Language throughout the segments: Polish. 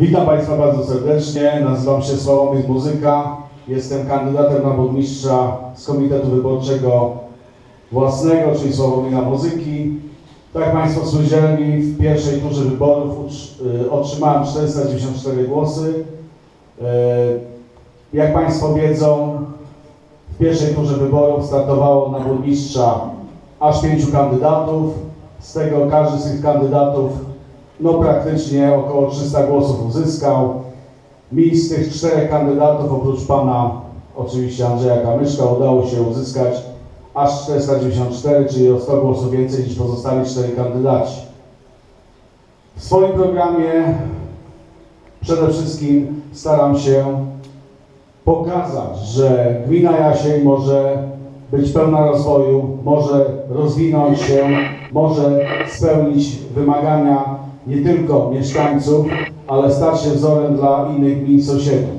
Witam Państwa bardzo serdecznie. Nazywam się Sławomir Muzyka. Jestem kandydatem na burmistrza z Komitetu Wyborczego własnego, czyli Sławomira Muzyki. Tak jak Państwo słyszeli, w pierwszej turze wyborów y, otrzymałem 494 głosy. Y, Jak Państwo wiedzą, w pierwszej turze wyborów startowało na burmistrza aż pięciu kandydatów. Z tego każdy z tych kandydatów no praktycznie około 300 głosów uzyskał. Mi tych czterech kandydatów, oprócz pana oczywiście Andrzeja Kamyszka, udało się uzyskać aż 494, czyli o 100 głosów więcej niż pozostali cztery kandydaci. W swoim programie przede wszystkim staram się pokazać, że gmina Jasień może być pełna rozwoju, może rozwinąć się, może spełnić wymagania nie tylko mieszkańców, ale stać się wzorem dla innych gmin sąsiedów.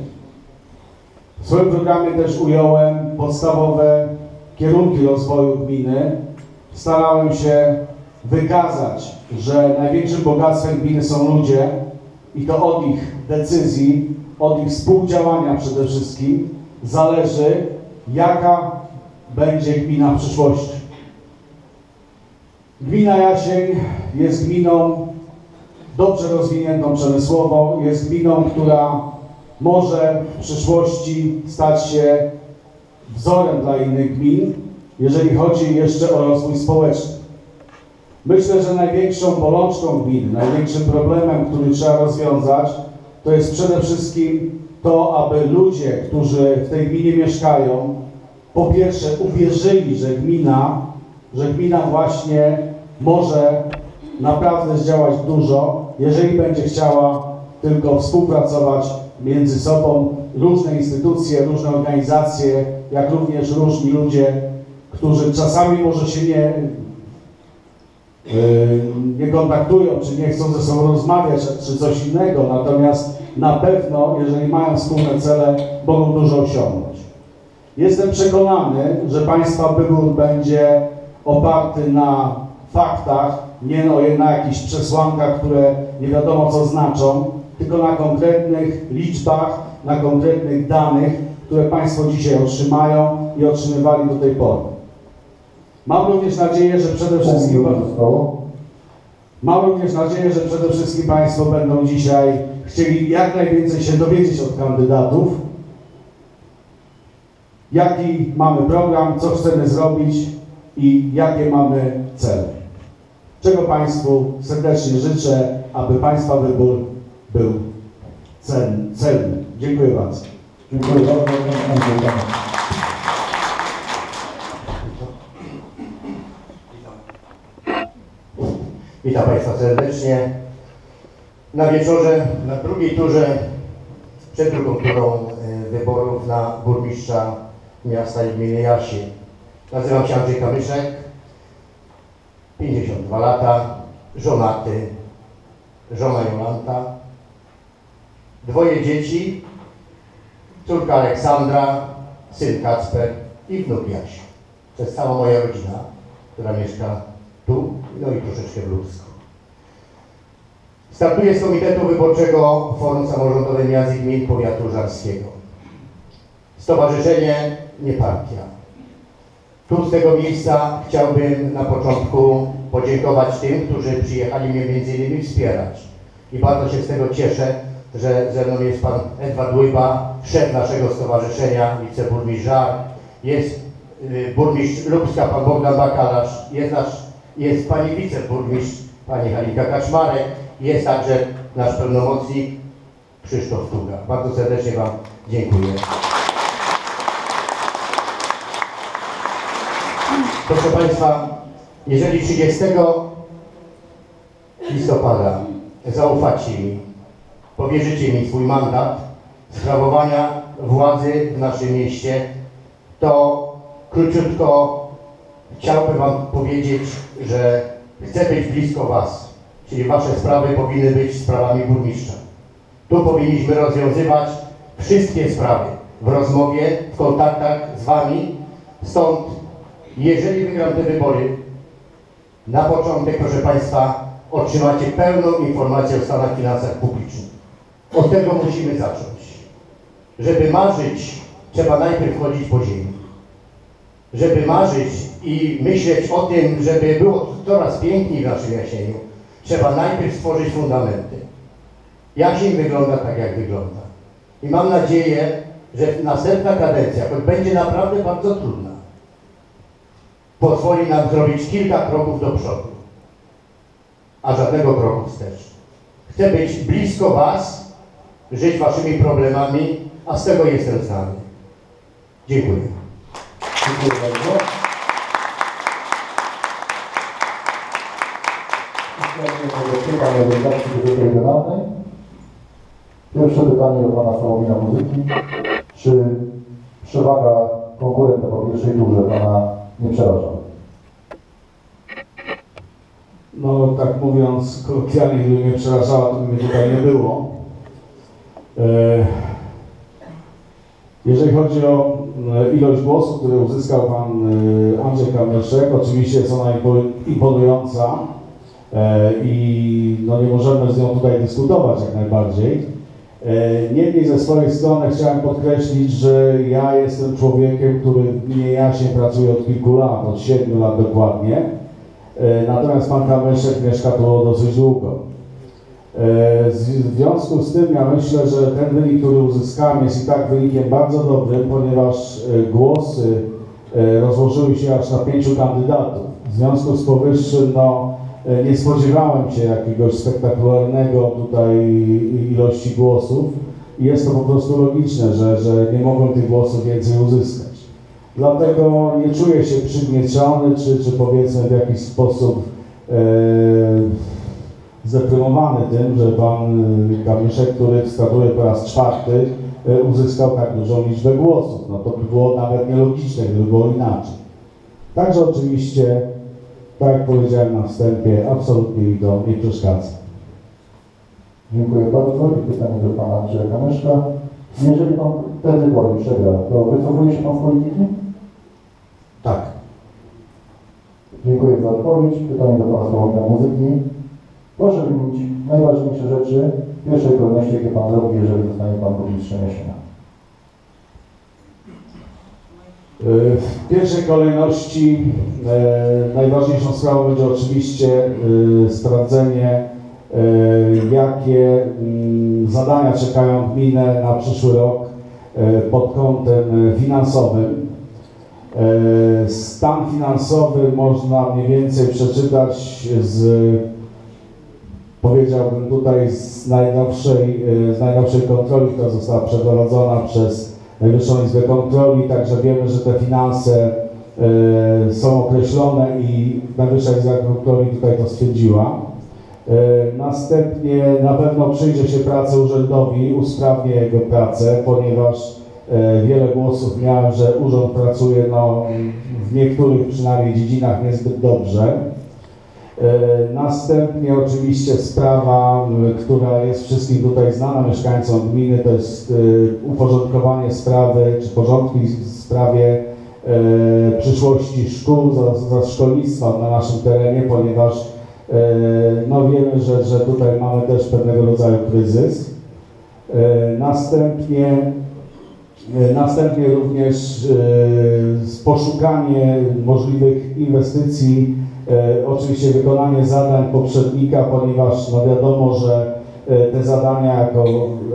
W swoim programie też ująłem podstawowe kierunki rozwoju gminy. Starałem się wykazać, że największym bogactwem gminy są ludzie i to od ich decyzji, od ich współdziałania przede wszystkim zależy, jaka będzie gmina w przyszłości. Gmina Jasień jest gminą dobrze rozwiniętą przemysłowo, jest gminą, która może w przyszłości stać się wzorem dla innych gmin, jeżeli chodzi jeszcze o rozwój społeczny. Myślę, że największą bolączką gminy, największym problemem, który trzeba rozwiązać, to jest przede wszystkim to, aby ludzie, którzy w tej gminie mieszkają, po pierwsze uwierzyli, że gmina, że gmina właśnie może naprawdę zdziałać dużo, jeżeli będzie chciała tylko współpracować między sobą różne instytucje, różne organizacje, jak również różni ludzie, którzy czasami może się nie, yy, nie kontaktują, czy nie chcą ze sobą rozmawiać, czy coś innego, natomiast na pewno, jeżeli mają wspólne cele, mogą dużo osiągnąć. Jestem przekonany, że Państwa wybór będzie oparty na faktach, nie no, na jakichś przesłankach, które nie wiadomo co znaczą, tylko na konkretnych liczbach, na konkretnych danych, które Państwo dzisiaj otrzymają i otrzymywali do tej pory. Mam również nadzieję, że przede wszystkim... Mam również nadzieję, że przede wszystkim Państwo będą dzisiaj chcieli jak najwięcej się dowiedzieć od kandydatów, jaki mamy program, co chcemy zrobić i jakie mamy cele. Czego Państwu serdecznie życzę, aby Państwa wybór był cel, celny. Dziękuję bardzo. Dziękuję bardzo. Witam Państwa serdecznie. Na wieczorze, na drugiej turze, przed drugą turą e, wyborów na burmistrza miasta i gminy Jasień. Nazywam się Andrzej Kamyszek, 52 lata, żonaty, żona Jolanta, dwoje dzieci, córka Aleksandra, syn Kacper i wnuk Jaś. To jest cała moja rodzina, która mieszka tu, no i troszeczkę w Ludzku. Startuję z Komitetu Wyborczego Forum Samorządowe Miast i Gmin Powiatu Żarskiego. Stowarzyszenie, nie partia. Tu z tego miejsca chciałbym na początku podziękować tym, którzy przyjechali mnie między innymi wspierać. I bardzo się z tego cieszę, że ze mną jest pan Edward Łyba, szef naszego stowarzyszenia, wiceburmistrz Żar, jest y, burmistrz Lubska, pan Bogdan Bakalarz, jest, nasz, jest pani wiceburmistrz, pani Halika Kaczmarek, jest także nasz pełnomocnik Krzysztof Tuga. Bardzo serdecznie Wam dziękuję. Proszę Państwa, jeżeli 30 listopada zaufacie mi, powierzycie mi swój mandat sprawowania władzy w naszym mieście, to króciutko chciałbym Wam powiedzieć, że chcę być blisko Was, czyli Wasze sprawy powinny być sprawami burmistrza. Tu powinniśmy rozwiązywać wszystkie sprawy w rozmowie, w kontaktach z Wami. Stąd, jeżeli wygram te wybory, na początek, proszę Państwa, otrzymacie pełną informację o stanach finansach publicznych. Od tego musimy zacząć. Żeby marzyć, trzeba najpierw chodzić po ziemi. Żeby marzyć i myśleć o tym, żeby było coraz piękniej w naszym jasieniu, trzeba najpierw stworzyć fundamenty. Jasień wygląda tak, jak wygląda. I mam nadzieję, że następna kadencja, choć będzie naprawdę bardzo trudna, pozwoli nam zrobić kilka kroków do przodu, a żadnego kroku wstecz. Chcę być blisko Was, żyć Waszymi problemami, a z tego jestem znany. Dziękuję. Dziękuję bardzo. Przechodzimy do regionalnej. Pierwsze pytanie do Pana Sławomira Muzyki. Czy przewaga konkurenta po pierwszej turze Pana nie przeraża? No tak mówiąc kolokwialnie, gdyby mnie przerażała, to by mnie tutaj nie było. E, Jeżeli chodzi o e, ilość głosów, które uzyskał pan e, Andrzej Kamyszek, oczywiście jest ona impo- imponująca i no nie możemy z nią tutaj dyskutować jak najbardziej. E, Niemniej ze swojej strony chciałem podkreślić, że ja jestem człowiekiem, który w gminie Jasie pracuje od kilku lat, od siedmiu lat dokładnie. E, Natomiast pan Kamyszek mieszka tu dosyć długo. E, W związku z tym ja myślę, że ten wynik, który uzyskałem jest i tak wynikiem bardzo dobrym, ponieważ głosy rozłożyły się aż na pięciu kandydatów. W związku z powyższym no, nie spodziewałem się jakiegoś spektakularnego tutaj ilości głosów i jest to po prostu logiczne, że, że nie mogłem tych głosów więcej uzyskać. Dlatego nie czuję się przygnieciony, czy, czy powiedzmy w jakiś sposób e, zdeprymowany tym, że pan e, Kamiszek, który startuje po raz czwarty, e, uzyskał tak dużą liczbę głosów. No to by było nawet nielogiczne, gdyby było inaczej. Także oczywiście, tak jak powiedziałem na wstępie, absolutnie to nie przeszkadza. Dziękuję bardzo. I pytanie do Pana Andrzeja Kamyszka. Jeżeli Pan te wybory przegra, to wycofuje się Pan z polityki? Tak. Dziękuję za odpowiedź. Pytanie do Pana Sławomira Muzyki. Proszę wymienić najważniejsze rzeczy w pierwszej kolejności, jakie Pan zrobi, jeżeli zostanie Pan burmistrzem Jasienia. E, W pierwszej kolejności e, najważniejszą sprawą będzie oczywiście e, sprawdzenie, e, jakie mm, zadania czekają gminę na przyszły rok pod kątem finansowym. Stan finansowy można mniej więcej przeczytać z, powiedziałbym tutaj, z najnowszej, z najnowszej kontroli, która została przeprowadzona przez Najwyższą Izbę Kontroli, także wiemy, że te finanse e, są określone i Najwyższa Izba Kontroli tutaj to stwierdziła. E, Następnie na pewno przyjdzie się pracy urzędowi, usprawni jego pracę, ponieważ e, wiele głosów miałem, że urząd pracuje no, w niektórych przynajmniej dziedzinach niezbyt dobrze. E, Następnie oczywiście sprawa, która jest wszystkim tutaj znana mieszkańcom gminy, to jest e, uporządkowanie sprawy, czy porządki w sprawie e, przyszłości szkół, za, szkolnictwa na naszym terenie, ponieważ no wiemy, że, że tutaj mamy też pewnego rodzaju kryzys. Następnie Następnie również poszukanie możliwych inwestycji, oczywiście wykonanie zadań poprzednika, ponieważ no wiadomo, że e, te zadania jako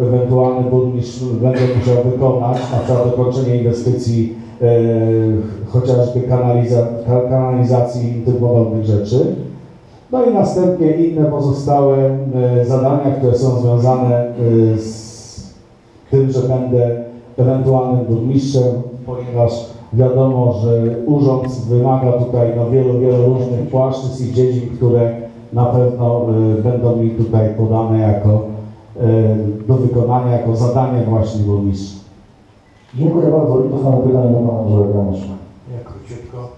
ewentualny burmistrz będę musiał wykonać, na przykład dokończenie inwestycji e, chociażby kanaliza, ka- kanalizacji i tym podobnych rzeczy. No i następnie inne pozostałe e, zadania, które są związane e, z tym, że będę ewentualnym burmistrzem, ponieważ wiadomo, że urząd wymaga tutaj no, wielu, wielu różnych płaszczyzn i dziedzin, które na pewno y, będą mi tutaj podane jako y, do wykonania, jako zadanie właśnie burmistrza. Dziękuję bardzo. I to samo pytanie do Pana Andrzeja Kamyszka. Ja króciutko.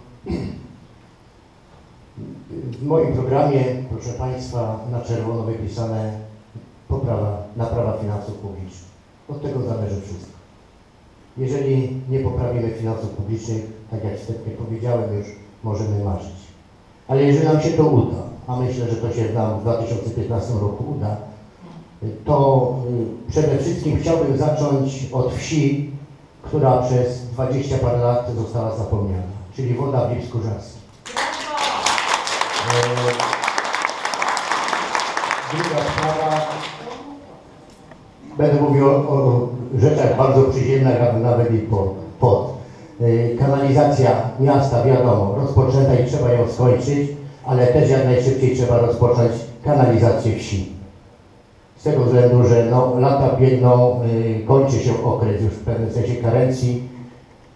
W moim programie, proszę Państwa, na czerwono wypisane poprawa, naprawa finansów publicznych. Od tego zależy wszystko. Jeżeli nie poprawimy finansów publicznych, tak jak wstępnie powiedziałem już, możemy marzyć. Ale jeżeli nam się to uda, a myślę, że to się nam w 2015 roku uda, to y, przede wszystkim chciałbym zacząć od wsi, która przez 20 parę lat została zapomniana, czyli woda w Lipsku Żarskim. Druga sprawa, będę mówił o, o rzeczach bardzo przyziemnych, a nawet i po, pod. E, Kanalizacja miasta, wiadomo, rozpoczęta i trzeba ją skończyć, ale też jak najszybciej trzeba rozpocząć kanalizację wsi. Z tego względu, że no, lata biegną, y, kończy się okres już w pewnym sensie karencji,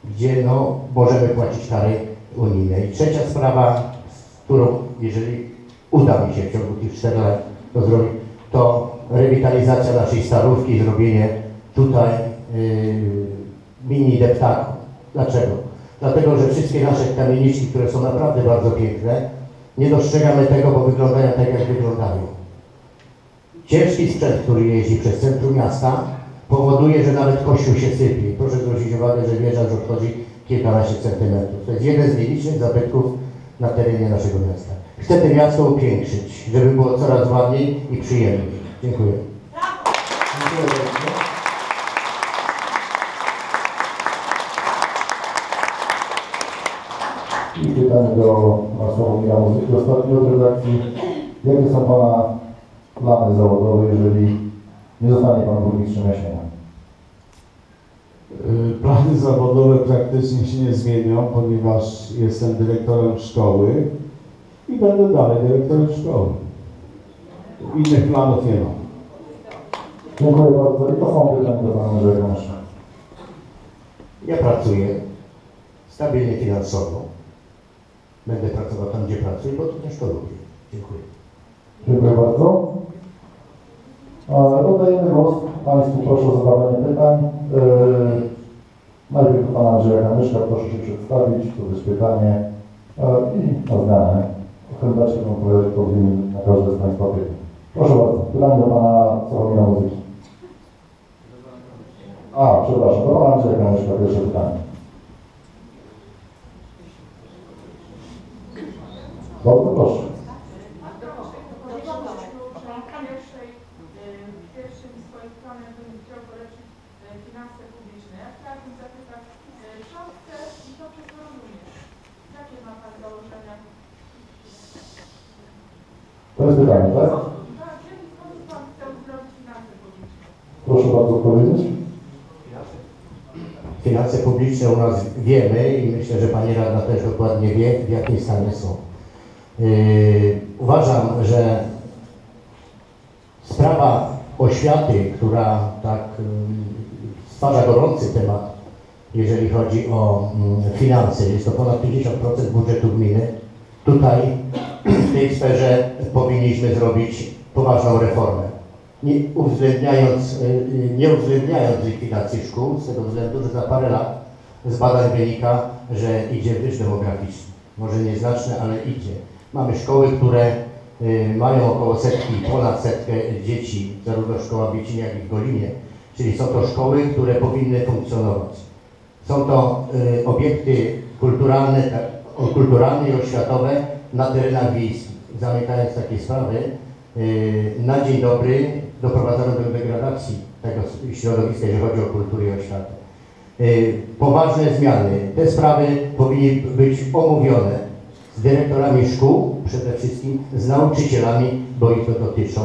gdzie no, możemy płacić kary unijne. I trzecia sprawa, z którą jeżeli uda mi się w ciągu tych 4 lat to zrobić, to rewitalizacja naszej starówki, zrobienie tutaj y, mini deptaku. Dlaczego? Dlatego, że wszystkie nasze kamieniczki, które są naprawdę bardzo piękne, nie dostrzegamy tego, bo wyglądają tak, jak wyglądają. Ciężki sprzęt, który jeździ przez centrum miasta, powoduje, że nawet kościół się sypie. Proszę zwrócić uwagę, że wieża już odchodzi kilkanaście centymetrów. To jest jeden z nielicznych zabytków na terenie naszego miasta. Chcę to miasto upiększyć, żeby było coraz ładniej i przyjemniej. Dziękuję bardzo. I pytanie do Sławomira Muzyki, ostatni od redakcji. Jakie są Pana plany zawodowe, jeżeli nie zostanie Pan burmistrzem Jaśnienia? Y, Plany zawodowe praktycznie się nie zmienią, ponieważ jestem dyrektorem szkoły i będę dalej dyrektorem szkoły. Innych planów nie mam. Dziękuję bardzo. I to są pytania do Pana Andrzeja. Ja pracuję stabilnie finansowo. Będę pracował tam, gdzie pracuję, bo też to lubię. Dziękuję. Dziękuję bardzo. Oddajemy głos Państwu. Proszę o zadawanie pytań. E, Najpierw Pana Andrzeja Kamyszka. Proszę się przedstawić. To jest pytanie. E, I na zmianę. Będą odpowiadać na każde z Państwa pytań. Proszę bardzo. Pytanie do Pana Sławomira Muzyki. A, przepraszam. Do Pana Andrzeja Kamyszka. Pierwsze pytanie. Bardzo proszę. Pierwszej, y, pierwszym swoim planem bym chciał polepszyć y, finanse publiczne. Ja chciałabym zapytać, y, co chce i co przeplanuje? Jakie ma Pan założenia? To jest pytanie, tak? Tak, w jaki sposób Pan chce uzdrowić finanse publiczne? Proszę bardzo powiedzieć. Finanse publiczne u nas wiemy i myślę, że Pani Radna też dokładnie wie, w jakim stanie są. Yy, uważam, że sprawa oświaty, która tak yy, stwarza gorący temat, jeżeli chodzi o mm, finanse, jest to ponad 50% budżetu gminy. Tutaj w tej sferze powinniśmy zrobić poważną reformę. Nie uwzględniając, y, y, nie uwzględniając likwidacji szkół, z tego względu, że za parę lat z badań wynika, że idzie wyż demograficzny. Może nieznaczny, ale idzie. Mamy szkoły, które y, mają około setki, ponad setkę dzieci, zarówno szkoła w Biecinie, jak i w Golinie. Czyli są to szkoły, które powinny funkcjonować. Są to y, obiekty kulturalne, tak, kulturalne i oświatowe na terenach wiejskich. Zamykając takie sprawy, y, na dzień dobry doprowadzono do degradacji tego środowiska, jeżeli chodzi o kulturę i oświatę. Poważne zmiany. Te sprawy powinny być omówione z dyrektorami szkół, przede wszystkim z nauczycielami, bo ich to dotyczą.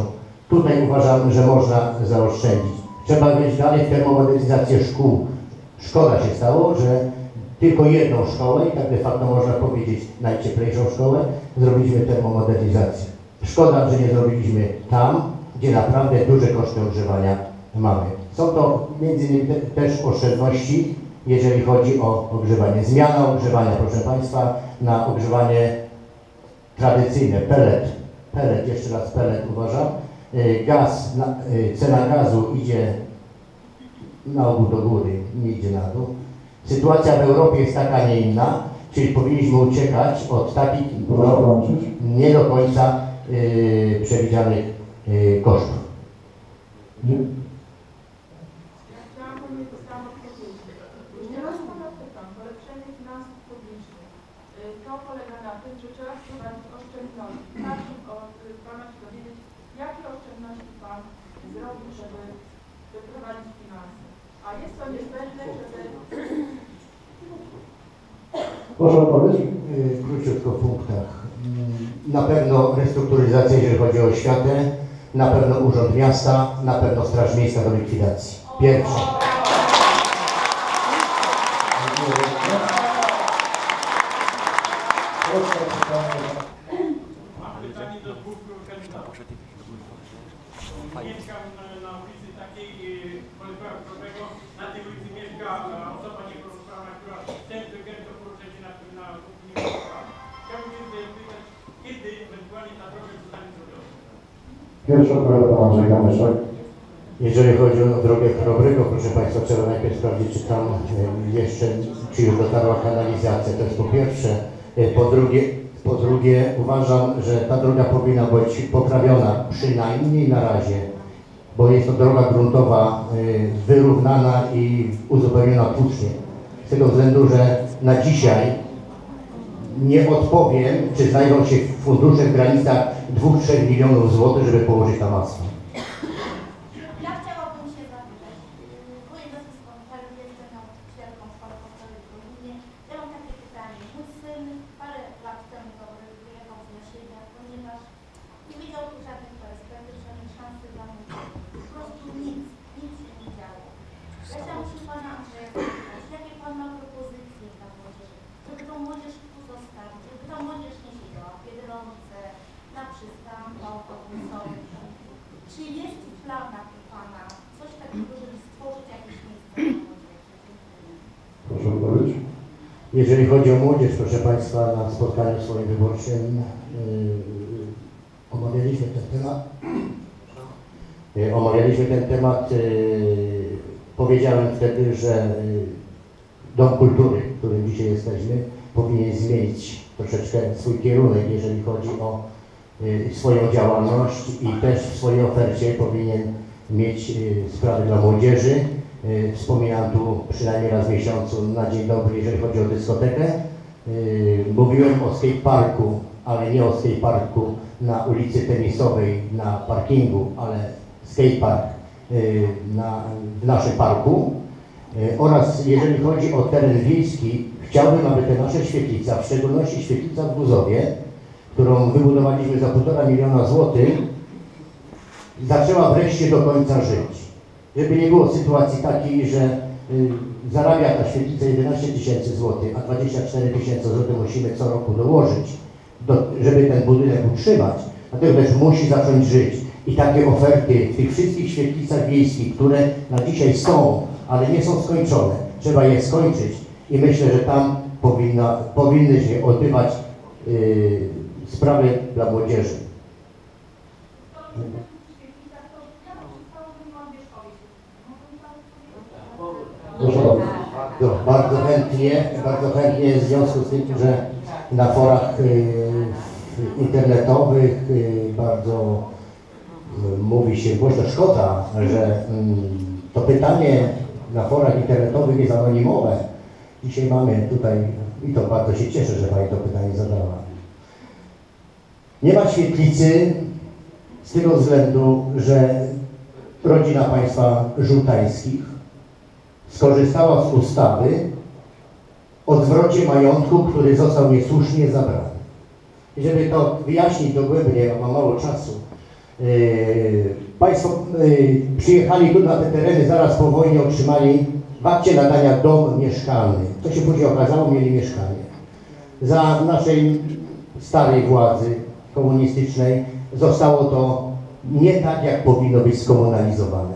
Tutaj uważam, że można zaoszczędzić. Trzeba wejść dalej termomodernizację szkół. Szkoda się stało, że tylko jedną szkołę, i tak de facto można powiedzieć najcieplejszą szkołę, zrobiliśmy termomodernizację. Szkoda, że nie zrobiliśmy tam, gdzie naprawdę duże koszty ogrzewania mamy. Są to między innymi te, też oszczędności, jeżeli chodzi o ogrzewanie. Zmiana ogrzewania, proszę Państwa, na ogrzewanie tradycyjne, pellet. Pellet, jeszcze raz pellet uważam. Y, Gaz, y, cena gazu idzie na ogół do góry, nie idzie na dół. Sytuacja w Europie jest taka, nie inna, czyli powinniśmy uciekać od takich nie do końca y, przewidzianych y, kosztów. Nie, Ja chciałam powiedzieć tam odpowiedzieć. Teraz Pana pytam, polepszenie finansów publicznych. Y, To polega na tym, że trzeba wprowadzić oszczędności. Proszę od y, Pana się dowiedzieć, jakie oszczędności Pan zrobić, żeby wyprowadzić finanse. A jest to niezbędne, żeby Proszę o odpowiedź. Y, Króciutko w punktach. Mm, Na pewno restrukturyzacja, jeżeli chodzi o oświatę, na pewno Urząd Miasta, na pewno Straż Miejska do likwidacji. Pierwsze. Proszę o pytanie. Mam pytanie do dwóch kandydatów. Mieszkam na, na ulicy takiej y, Polskiego Krowego. Na tej ulicy mieszka e, osoba niepełnosprawna, która często gęsto porusza się na, na nie mieszka. Chciałbym się zapytać, kiedy ewentualnie ta droga zostanie zrobiona? Pierwszy odpowiada pan Andrzej Kamyszek. Jeżeli chodzi o drogę Chrobrego, proszę Państwa, trzeba najpierw sprawdzić, czy tam e, jeszcze, czy już dotarła kanalizacja, to jest po pierwsze. E, Po drugie, po drugie uważam, że ta droga powinna być poprawiona przynajmniej na razie, bo jest to droga gruntowa e, wyrównana i uzupełniona tłucznie. Z tego względu, że na dzisiaj nie odpowiem, czy znajdą się fundusze w granicach 2-3 milionów złotych, żeby położyć tam asfalt. Ja chciałabym się zapytać, yy, wujek nazwisko Michał jestem nauczycielką szkoły podstawowej w Lublinie. Ja mam takie pytanie. Mój syn parę lat temu wyjechał z Nasienia, ponieważ nie widział tu żadnych perspektyw, żadnej szansy dla mnie. Po prostu nic, nic się nie działo. Ja chciałam się Pana Andrzeja zapytać, jakie Pan ma propozycje dla młodzieży, żeby tą młodzież tu zostawić, żeby ta młodzież nie siedziała w Biedronce, na przystanku autobusowym. Czy jest w planach u Pana coś takiego, żeby stworzyć jakieś miejsce dla młodzieży? Dziękuję. Proszę o odpowiedź. Jeżeli chodzi o młodzież, proszę Państwa, na spotkaniu swoim wyborczym yy, omawialiśmy ten temat. Yy, omawialiśmy ten temat. Yy, powiedziałem wtedy, że Dom Kultury, w którym dzisiaj jesteśmy, powinien zmienić troszeczkę swój kierunek, jeżeli chodzi o swoją działalność i też w swojej ofercie powinien mieć sprawy dla młodzieży. Yy, Wspominam tu przynajmniej raz w miesiącu na dzień dobry, jeżeli chodzi o dyskotekę. Yy, Mówiłem o skateparku, ale nie o skateparku na ulicy Tenisowej, na parkingu, ale skatepark yy, na, w naszym parku. Oraz jeżeli chodzi o teren wiejski, chciałbym, aby te nasze świetlice, w szczególności świetlica w Guzowie, którą wybudowaliśmy za półtora miliona złotych, zaczęła wreszcie do końca żyć. Żeby nie było sytuacji takiej, że y, zarabia ta świetlica 11 tysięcy złotych, a 24 tysiące złotych musimy co roku dołożyć, do, żeby ten budynek utrzymać, dlatego też musi zacząć żyć. I takie oferty w tych wszystkich świetlicach wiejskich, które na dzisiaj są, ale nie są skończone, trzeba je skończyć i myślę, że tam powinna, powinny się odbywać y, sprawy dla młodzieży. to przy tych świetlicach, to ja na przykład bym miała dwie szkoły. Mogę mi Pan powiedzieć? Proszę Bardzo, bardzo chętnie, bardzo chętnie w związku z tym, że na forach y, internetowych y, bardzo y, mówi się głośno, szkoda, że mm, to pytanie na forach internetowych jest anonimowe. Dzisiaj mamy tutaj, i to bardzo się cieszę, że Pani to pytanie zadała. Nie ma świetlicy z tego względu, że rodzina państwa żółtańskich skorzystała z ustawy o zwrocie majątku, który został niesłusznie zabrany. I Żeby to wyjaśnić dogłębnie, mam mało czasu. Yy, państwo yy, przyjechali tu na te tereny zaraz po wojnie, otrzymali w akcie nadania dom mieszkalny. To się później okazało, mieli mieszkanie. Za naszej starej władzy komunistycznej zostało to nie tak, jak powinno być skomunalizowane.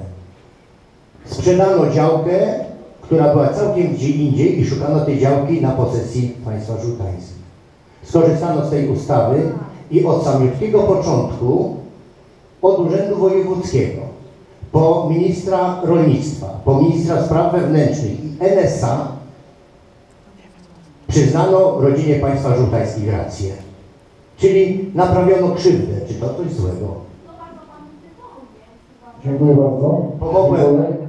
Sprzedano działkę, która była całkiem gdzie indziej i szukano tej działki na posesji państwa żółtańskich. Skorzystano z tej ustawy i od samiutkiego początku, od Urzędu Wojewódzkiego, po ministra rolnictwa, po ministra spraw wewnętrznych i NSA przyznano rodzinie państwa żółtańskich rację. Czyli naprawiono krzywdę. Czy to coś złego? Dziękuję bardzo. Pomogłem.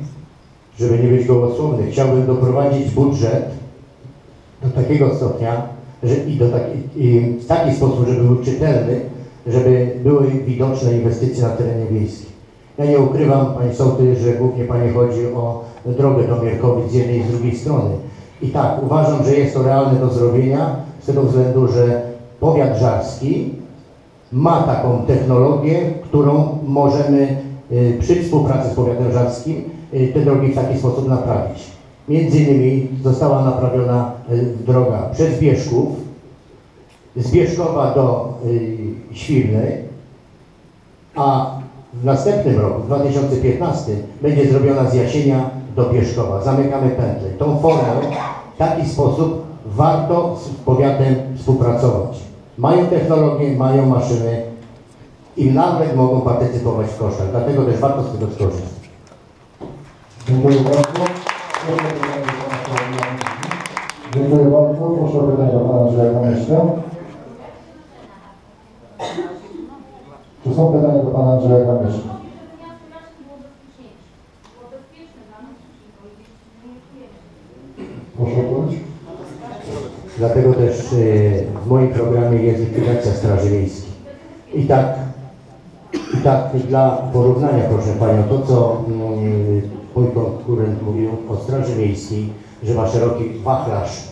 być gołosłowny, chciałbym doprowadzić budżet do takiego stopnia, że i, do taki, i w taki sposób, żeby był czytelny, żeby były widoczne inwestycje na terenie wiejskim. Ja nie ukrywam, Panie Sołtys, że głównie Panie chodzi o drogę do Mierkowic z jednej i z drugiej strony. I tak, uważam, że jest to realne do zrobienia z tego względu, że powiat żarski ma taką technologię, którą możemy y, przy współpracy z powiatem żarskim te drogi w taki sposób naprawić. Między innymi została naprawiona y, droga przez Bieszków, z Bieszkowa do y, Świrnej, a w następnym roku, w 2015, będzie zrobiona z Jasienia do Bieszkowa. Zamykamy pętlę. Tą formą, w taki sposób warto z powiatem współpracować. Mają technologię, mają maszyny i nawet mogą partycypować w kosztach. Dlatego też warto z tego skorzystać. Dziękuję bardzo. Proszę o pytanie pana. Dziękuję bardzo. Proszę o pytanie do pana Andrzeja Kamyśla. Czy są pytania do pana Andrzeja czujemy. Proszę o odpowiedź. Dlatego też y, w moim programie jest likwidacja Straży Miejskiej. I tak, i tak dla porównania, proszę Panią, to co mm, mój konkurent mówił o Straży Miejskiej, że ma szeroki wachlarz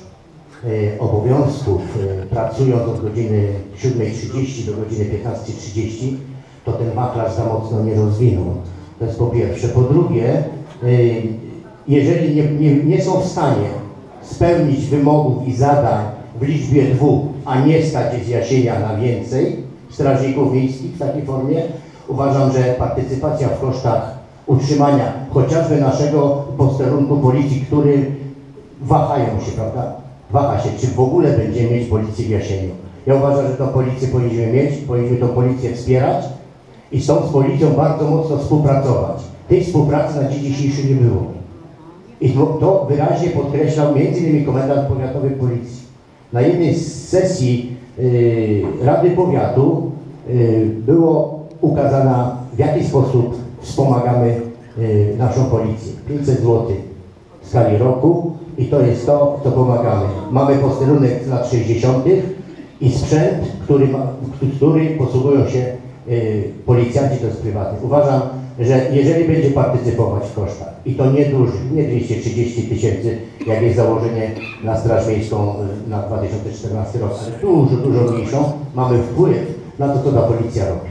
y, obowiązków, y, pracując od godziny 7.30 do godziny 15.30, to ten wachlarz za mocno nie rozwinął. To jest po pierwsze. Po drugie, y, jeżeli nie, nie, nie są w stanie spełnić wymogów i zadań w liczbie dwóch, a nie stać z Jasienia na więcej strażników miejskich w takiej formie, uważam, że partycypacja w kosztach utrzymania chociażby naszego posterunku policji, który wahają się, prawda? Waha się, czy w ogóle będziemy mieć policję w Jasieniu. Ja uważam, że tą policję powinniśmy mieć, powinniśmy tą policję wspierać i z tą z policją bardzo mocno współpracować. Tej współpracy na dzień dzisiejszy nie było. I to, to wyraźnie podkreślał m.in. komendant powiatowy policji. Na jednej z sesji y, Rady Powiatu y, było ukazana w jaki sposób wspomagamy y, naszą policję. 500 zł w skali roku i to jest to, co pomagamy. Mamy posterunek z lat 60. i sprzęt, który, ma, który posługują się y, policjanci, to jest prywatny. Uważam, że jeżeli będzie partycypować w kosztach i to nie duży, nie 230 tysięcy, jak jest założenie na Straż Miejską y, na 2014 rok, ale dużo, dużo mniejszą, mamy wpływ na to, co ta policja robi.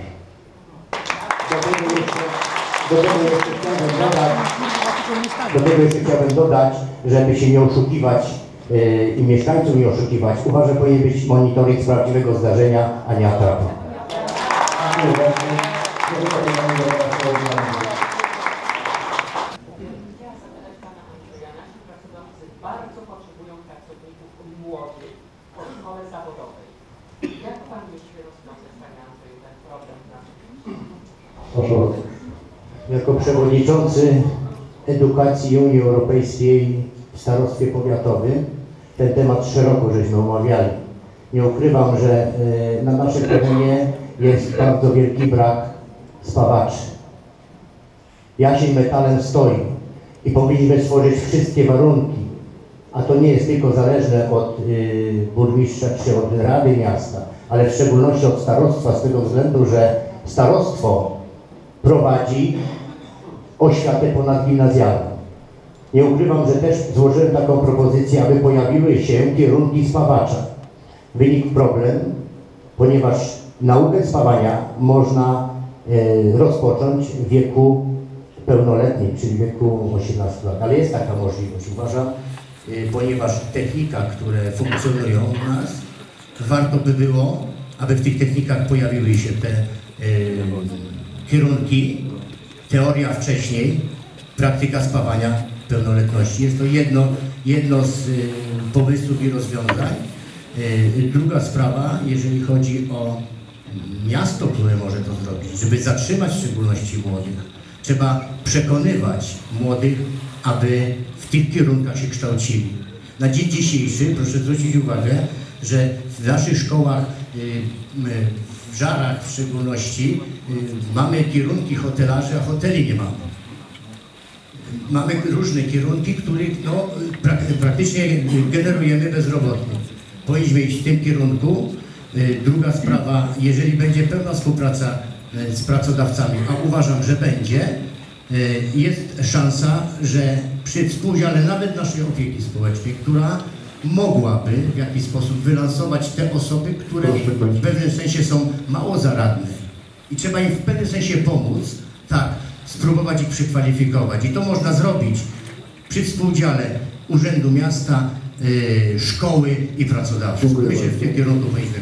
Do tego jeszcze, chciałbym dodać, do tego jeszcze chciałbym dodać, żeby się nie oszukiwać y, i mieszkańców nie oszukiwać. Uważam, że powinien być monitoring z prawdziwego zdarzenia, a nie atrapa. Bardzo. Potrzebują pracowników młodych po szkole zawodowej. Jak Pan myśli rozwiązać, Panie Andrzeju, ten problem Proszę przewodniczący edukacji Unii Europejskiej w starostwie powiatowym ten temat szeroko żeśmy omawiali. Nie ukrywam, że e, na naszym terenie jest bardzo wielki brak spawaczy. Jasień metalem stoi i powinniśmy stworzyć wszystkie warunki, a to nie jest tylko zależne od y, burmistrza czy od Rady Miasta, ale w szczególności od starostwa z tego względu, że starostwo prowadzi oświatę ponadgimnazjalną. Nie ukrywam, że też złożyłem taką propozycję, aby pojawiły się kierunki spawacza. Wynikł problem, ponieważ naukę spawania można e, rozpocząć w wieku pełnoletnim, czyli w wieku 18 lat. Ale jest taka możliwość, uważam, e, ponieważ technika, które funkcjonują u nas, warto by było, aby w tych technikach pojawiły się te e, kierunki, teoria wcześniej, praktyka spawania pełnoletności. Jest to jedno, jedno z y, pomysłów i rozwiązań. Y, druga sprawa, jeżeli chodzi o miasto, które może to zrobić, żeby zatrzymać w szczególności młodych, trzeba przekonywać młodych, aby w tych kierunkach się kształcili. Na dzień dzisiejszy proszę zwrócić uwagę, że w naszych szkołach, y, Żarach w szczególności, y, mamy kierunki hotelarzy, a hoteli nie mamy. mamy różne kierunki, których no, prak praktycznie generujemy bezrobotnych. Powinniśmy iść w tym kierunku. Y, Druga sprawa, jeżeli będzie pełna współpraca y, z pracodawcami, a uważam, że będzie, jest szansa, że przy współudziale nawet naszej opieki społecznej, która mogłaby w jakiś sposób wylansować te osoby, które w pewnym sensie są mało zaradne. I trzeba im w pewnym sensie pomóc, tak, spróbować ich przekwalifikować i to można zrobić przy współudziale Urzędu Miasta, y, szkoły i pracodawców. Dziękuję Myślę, że w tym kierunku powinniśmy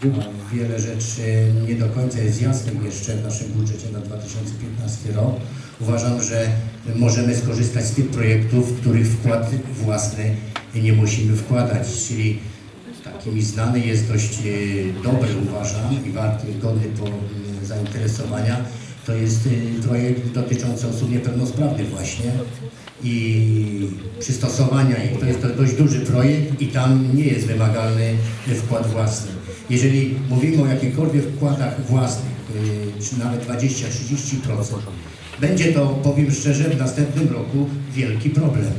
pójść. Wiele rzeczy nie do końca jest jasnych jeszcze w naszym budżecie na 2015 rok. Uważam, że możemy skorzystać z tych projektów, w których wkład własny nie musimy wkładać, czyli takimi znany jest dość e, dobry uważam i warty, godny po, zainteresowania. To jest e, projekt dotyczący osób niepełnosprawnych właśnie i przystosowania ich. To jest dość duży projekt i tam nie jest wymagalny wkład własny. Jeżeli mówimy o jakichkolwiek wkładach własnych, e, czy nawet 20-30%, będzie to, powiem szczerze, w następnym roku wielki problem.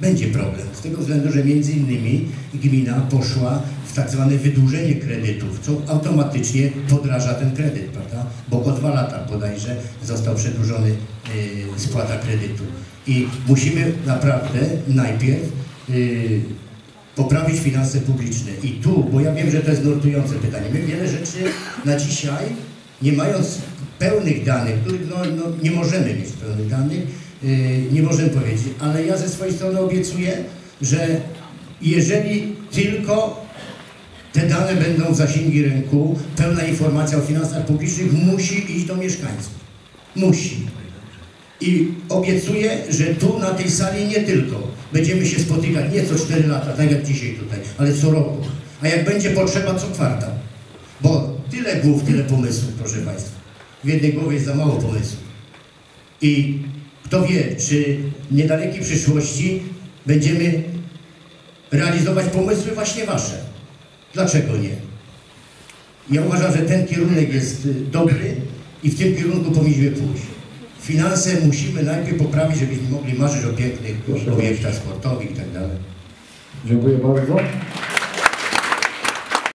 Będzie problem, z tego względu, że między innymi gmina poszła w tak zwane wydłużenie kredytów, co automatycznie podraża ten kredyt, prawda? Bo o dwa lata bodajże został przedłużony yy, spłata kredytu. I musimy naprawdę najpierw yy, poprawić finanse publiczne. I tu, bo ja wiem, że to jest nurtujące pytanie, my wiele rzeczy na dzisiaj, nie mając pełnych danych, których no, no, nie możemy mieć pełnych danych, yy, nie możemy powiedzieć, ale ja ze swojej strony obiecuję, że jeżeli tylko te dane będą w zasięgi rynku, pełna informacja o finansach publicznych musi iść do mieszkańców. Musi. I obiecuję, że tu na tej sali nie tylko będziemy się spotykać nie co 4 lata, tak jak dzisiaj tutaj, ale co roku. A jak będzie potrzeba, co kwartał. Bo tyle głów, tyle pomysłów, proszę Państwa. W jednej głowie jest za mało pomysłów. I kto wie, czy w niedalekiej przyszłości będziemy realizować pomysły właśnie Wasze. Dlaczego nie? Ja uważam, że ten kierunek jest y, dobry i w tym kierunku powinniśmy pójść. Finanse musimy najpierw poprawić, żebyśmy mogli marzyć o pięknych obiektach sportowych i tak. Dziękuję bardzo.